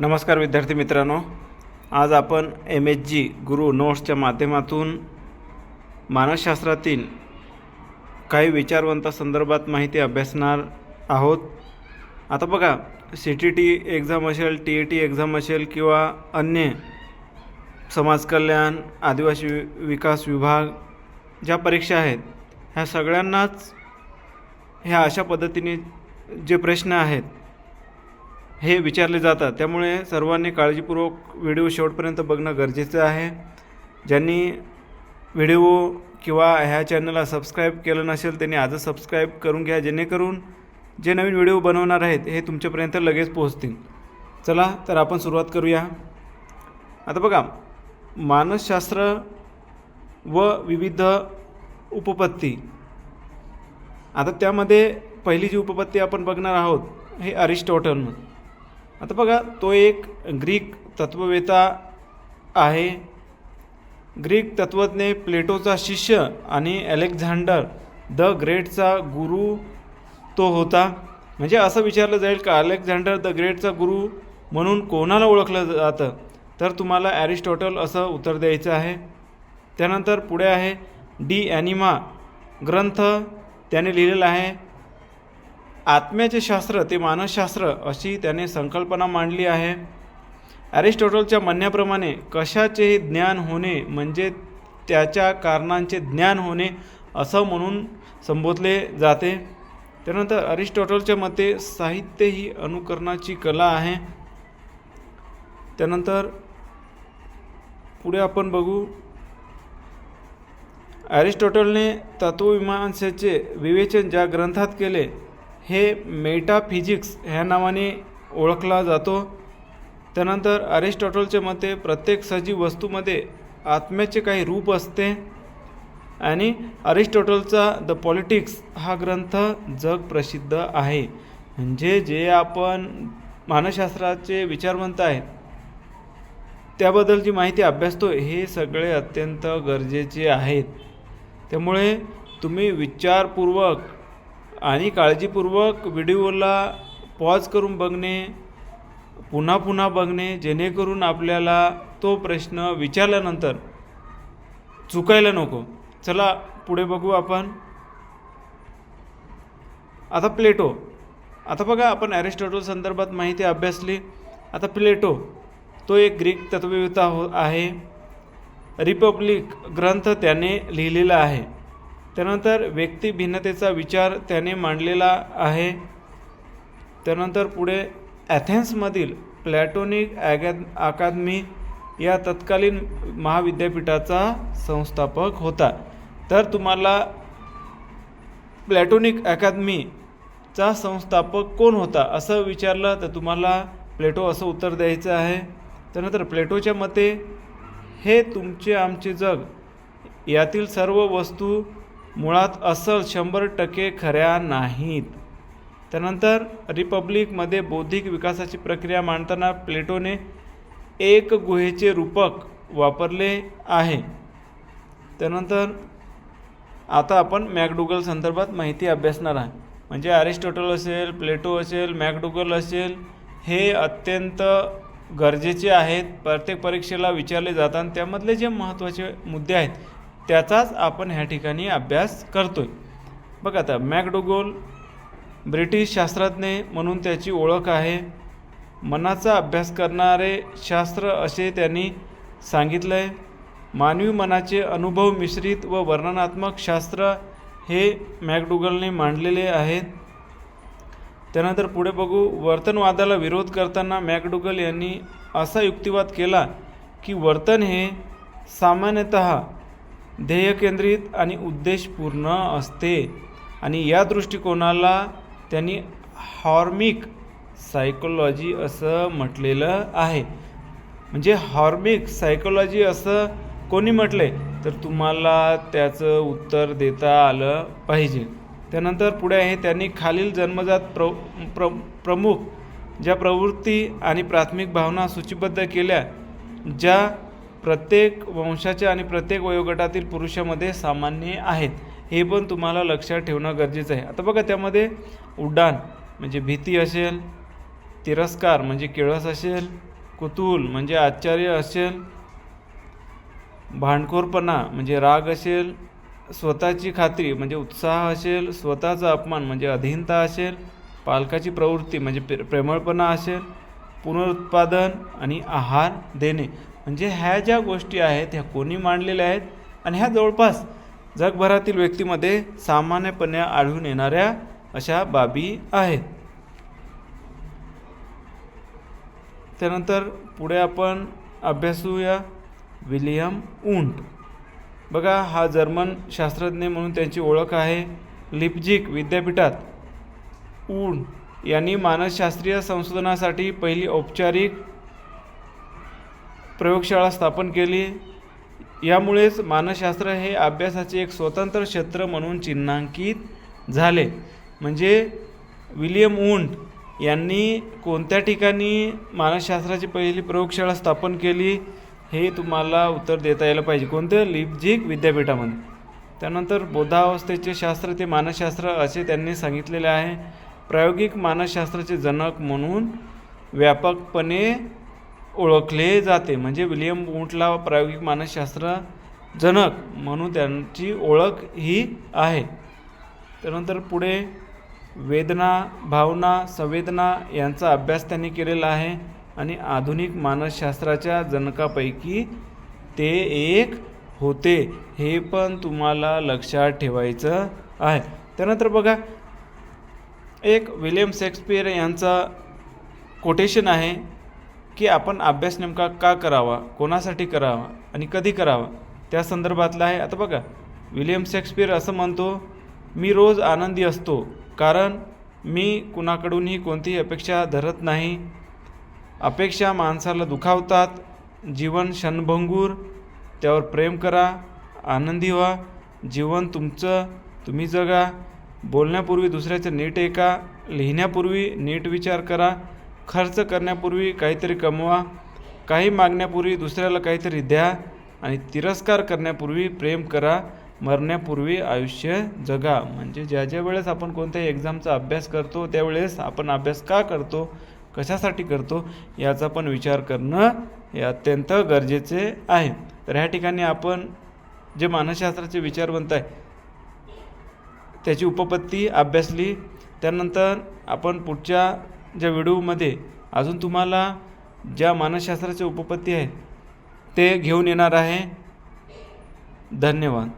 नमस्कार विद्यार्थी मित्रांनो. आज आपण एम एच जी गुरु नोट्सच्या माध्यमातून मानसशास्त्रातील काही विचारवंतासंदर्भात माहिती अभ्यासणार आहोत. आता बघा सी टी टी एक्झाम असेल टी ए टी एक्झाम असेल किंवा अन्य समाजकल्याण आदिवासी विकास विभाग ज्या परीक्षा आहेत ह्या सगळ्यांनाच ह्या अशा पद्धतीने जे प्रश्न आहेत हे विचारले जातात. त्यामुळे सर्वांनी काळजीपूर्वक व्हिडिओ शेवटपर्यंत बघणं गरजेचं आहे. ज्यांनी व्हिडिओ किंवा ह्या चॅनलला सबस्क्राईब केलं नसेल त्यांनी आजच सबस्क्राईब करून घ्या जेणेकरून जे नवीन व्हिडिओ बनवणार आहेत हे तुमच्यापर्यंत लगेच पोहोचतील. चला तर आपण सुरुवात करूया. आता बघा मानसशास्त्र व विविध उपपत्ती. आता त्यामध्ये पहिली जी उपपत्ती आपण बघणार आहोत हे अरिस्टॉटल आता बघा तो एक ग्रीक तत्ववेता आहे. ग्रीक तत्वज्ञ प्लेटोचा शिष्य आणि अलेक्झांडर द ग्रेटचा गुरु तो होता. म्हणजे असं विचारलं जाईल का अलेक्झांडर द ग्रेटचा गुरु म्हणून कोणाला ओळखलं जातं? तर तुम्हाला ॲरिस्टॉटल असं उत्तर द्यायचं आहे. त्यानंतर पुढे आहे डी ॲनिमा ग्रंथ त्याने लिहिलेला आहे आत्म्याचे शास्त्र ते मानसशास्त्र अशी त्याने संकल्पना मांडली आहे. ॲरिस्टॉटलच्या म्हणण्याप्रमाणे कशाचेही ज्ञान होणे म्हणजे त्याच्या कारणांचे ज्ञान होणे असं म्हणून संबोधले जाते. त्यानंतर अरिस्टॉटलच्या मते साहित्य ही अनुकरणाची कला आहे. त्यानंतर पुढे आपण बघू. ॲरिस्टॉटलने तत्वमीमांसेचे विवेचन ज्या ग्रंथात केले हे मेटाफिजिक्स ह्या नावाने ओळखला जातो. त्यानंतर अरिस्टॉटलच्या मते प्रत्येक सजीव वस्तूमध्ये आत्म्याचे काही रूप असते आणि अरिस्टॉटलचा द पॉलिटिक्स हा ग्रंथ जग प्रसिद्ध आहे. म्हणजे जे आपण मानसशास्त्राचे विचारवंत आहेत त्याबद्दलची माहिती अभ्यासतो हे सगळे अत्यंत गरजेचे आहेत. त्यामुळे तुम्ही विचारपूर्वक आणि काळजीपूर्वक व्हिडिओला पॉज करून बघणे पुन्हा पुन्हा बघणे जेणेकरून आपल्याला तो प्रश्न विचारल्यानंतर चुकायला नको. चला पुढे बघू आपण. आता प्लेटो. आता बघा आपण ॲरिस्टॉटल संदर्भात माहिती अभ्यासली. आता प्लेटो तो एक ग्रीक तत्ववेत्ता हो आहे. रिपब्लिक ग्रंथ त्याने लिहिलेला आहे. त्यानंतर व्यक्तिभिन्नतेचा विचार त्याने मांडलेला आहे. त्यानंतर पुढे ॲथेन्समधील प्लॅटोनिक ॲगॅ अकादमी या तत्कालीन महाविद्यापीठाचा संस्थापक होता. तर तुम्हाला प्लॅटोनिक अकादमीचा संस्थापक कोण होता असं विचारलं तर तुम्हाला प्लेटो असं उत्तर द्यायचं आहे. त्यानंतर प्लेटोच्या मते हे तुमचे आमचे जग. यातील सर्व वस्तू मुळात असल शंभर टक्के खऱ्या नाहीत. त्यानंतर रिपब्लिकमध्ये बौद्धिक विकासाची प्रक्रिया मांडताना प्लेटोने एक गुहेचे रूपक वापरले आहे. त्यानंतर आता आपण मॅकडुगल संदर्भात माहिती अभ्यासणार आहे. म्हणजे अरिस्टॉटल असेल प्लेटो असेल मॅकडुगल असेल हे अत्यंत गरजेचे आहेत. प्रत्येक परीक्षेला विचारले जातात त्यामधले जे महत्त्वाचे मुद्दे आहेत त्याचाच आपण ह्या ठिकाणी अभ्यास करतो आहे बघा आता मॅकडोगोल ब्रिटिश शास्त्रज्ञ म्हणून त्याची ओळख आहे. मनाचा अभ्यास करणारे शास्त्र असे त्यांनी सांगितलं आहे मानवी मनाचे अनुभव मिश्रित व वर्णनात्मक शास्त्र हे मॅकडुगलने मांडलेले आहेत. त्यानंतर पुढे बघू वर्तनवादाला विरोध करताना मॅकडुगल यांनी असा युक्तिवाद केला की वर्तन हे सामान्यतः ध्येयकेंद्रित आणि उद्देशपूर्ण असते. आणि या दृष्टिकोनाला त्यांनी हॉर्मिक सायकोलॉजी असं म्हटलेलं आहे. म्हणजे हॉर्मिक सायकोलॉजी असं कोणी म्हटले तर तुम्हाला त्याचं उत्तर देता आलं पाहिजे. त्यानंतर पुढे आहे त्यांनी खालील जन्मजात प्र प्र प्रमुख ज्या प्रवृत्ती आणि प्राथमिक भावना सूचीबद्ध केल्या ज्या प्रत्येक वंशाच्या आणि प्रत्येक वयोगटातील पुरुषामध्ये सामान्य आहेत. हे पण तुम्हाला लक्षात ठेवणं गरजेचं आहे. आता बघा त्यामध्ये उड्डाण म्हणजे भीती असेल तिरस्कार म्हणजे किळस असेल कुतूल म्हणजे आश्चर्य असेल भांडखोरपणा म्हणजे राग असेल स्वतःची खात्री म्हणजे उत्साह असेल स्वतःचा अपमान म्हणजे अधीनता असेल पालकाची प्रवृत्ती म्हणजे प्रे प्रेमळपणा असेल पुनरुत्पादन आणि आहार देणे. म्हणजे ह्या ज्या गोष्टी आहेत ह्या कोणी मांडलेल्या आहेत आणि ह्या जवळपास जगभरातील व्यक्तीमध्ये सामान्यपणे आढळून येणाऱ्या अशा बाबी आहेत. त्यानंतर पुढे आपण अभ्यासूया विलियम उंट. बघा हा जर्मन शास्त्रज्ञ म्हणून त्यांची ओळख आहे. लिपजिक विद्यापीठात उंट यांनी मानसशास्त्रीय संशोधनासाठी पहिली औपचारिक प्रयोगशाळा स्थापन केली. यामुळेच मानसशास्त्र हे अभ्यासाचे एक स्वतंत्र क्षेत्र म्हणून चिन्हांकित झाले. म्हणजे विलियम उंट यांनी कोणत्या ठिकाणी मानसशास्त्राची पहिली प्रयोगशाळा स्थापन केली हे तुम्हाला उत्तर देता यायला पाहिजे. कोणतं लिपजिक विद्यापीठामध्ये. त्यानंतर बोधावस्थेचे शास्त्र ते मानसशास्त्र असे त्यांनी सांगितलेले आहे. प्रायोगिक मानसशास्त्राचे जनक म्हणून व्यापकपणे ओळखले जाते. म्हणजे विलियम वुंटला प्रायोगिक मानसशास्त्र जनक म्हणून त्यांची ओळख ही आहे. त्यानंतर पुढे वेदना भावना संवेदना यांचा अभ्यास त्यांनी केलेला आहे आणि आधुनिक मानसशास्त्राच्या जनकापैकी ते एक होते. हे पण तुम्हाला लक्षात ठेवायचं आहे. त्यानंतर बघा एक विलियम शेक्सपियर यांचा कोटेशन आहे. की आपण अभ्यास नेमका का करावा कोणासाठी करावा आणि कधी करावा त्या संदर्भातला आहे. आता बघा विलियम शेक्सपियर असं म्हणतो मी रोज आनंदी असतो कारण मी कुणाकडूनही कोणतीही अपेक्षा धरत नाही. अपेक्षा माणसाला दुखावतात. जीवन क्षणभंगूर. त्यावर प्रेम करा आनंदी व्हा. जीवन तुमचं तुम्ही जगा. बोलण्यापूर्वी दुसऱ्याचं नीट ऐका. लिहिण्यापूर्वी नीट विचार करा. खर्च करण्यापूर्वी काहीतरी कमवा काही मागण्यापूर्वी दुसऱ्याला काहीतरी द्या आणि तिरस्कार करण्यापूर्वी प्रेम करा मरण्यापूर्वी आयुष्य जगा. म्हणजे ज्या ज्या वेळेस आपण कोणत्याही एक्झामचा अभ्यास करतो त्यावेळेस आपण अभ्यास का करतो कशासाठी करतो याचा पण विचार करणं हे अत्यंत गरजेचे आहे. तर ह्या ठिकाणी आपण जे मानसशास्त्राचे विचारवंत आहे त्याची उपपत्ती अभ्यासली. त्यानंतर आपण पुढच्या ज्या व्हिडिओमध्ये अजून तुम्हाला ज्या मानसशास्त्राचे उपपत्ती आहे ते घेऊन येणार आहे. धन्यवाद.